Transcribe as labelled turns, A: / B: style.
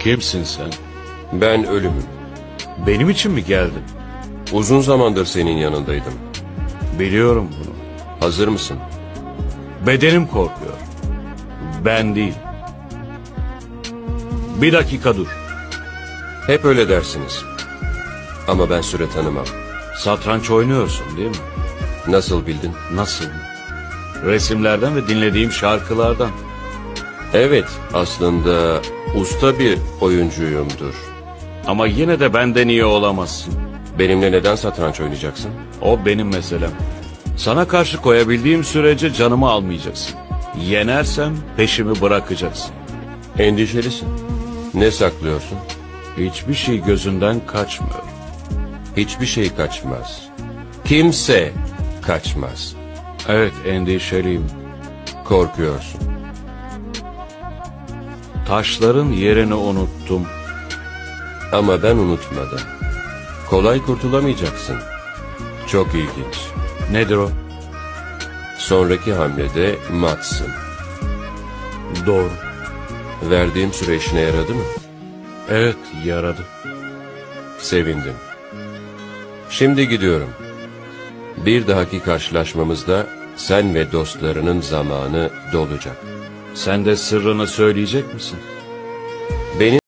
A: Kimsin sen?
B: Ben ölümüm.
A: Benim için mi geldin?
B: Uzun zamandır senin yanındaydım.
A: Biliyorum bunu.
B: Hazır mısın?
A: Bedenim korkuyor. Ben değil. Bir dakika dur.
B: Hep öyle dersiniz. Ama ben süre tanımam.
A: Satranç oynuyorsun değil mi?
B: Nasıl bildin?
A: Nasıl? Resimlerden ve dinlediğim şarkılardan.
B: Evet, aslında usta bir oyuncuyumdur.
A: Ama yine de benden iyi olamazsın.
B: Benimle neden satranç oynayacaksın?
A: O benim meselem. Sana karşı koyabildiğim sürece canımı almayacaksın. Yenersem peşimi bırakacaksın.
B: Endişelisin. Ne saklıyorsun?
A: Hiçbir şey gözünden kaçmıyor.
B: Hiçbir şey kaçmaz. Kimse kaçmaz.
A: Evet endişeliyim.
B: Korkuyorsun.
A: Taşların yerini unuttum.
B: Ama ben unutmadım. Kolay kurtulamayacaksın. Çok ilginç.
A: Nedir o?
B: Sonraki hamlede matsın.
A: Doğru.
B: Verdiğim süre işine yaradı mı?
A: Evet yaradı.
B: Sevindim. Şimdi gidiyorum. Bir dahaki karşılaşmamızda sen ve dostlarının zamanı dolacak.
A: Sen de sırrını söyleyecek misin?
B: Benim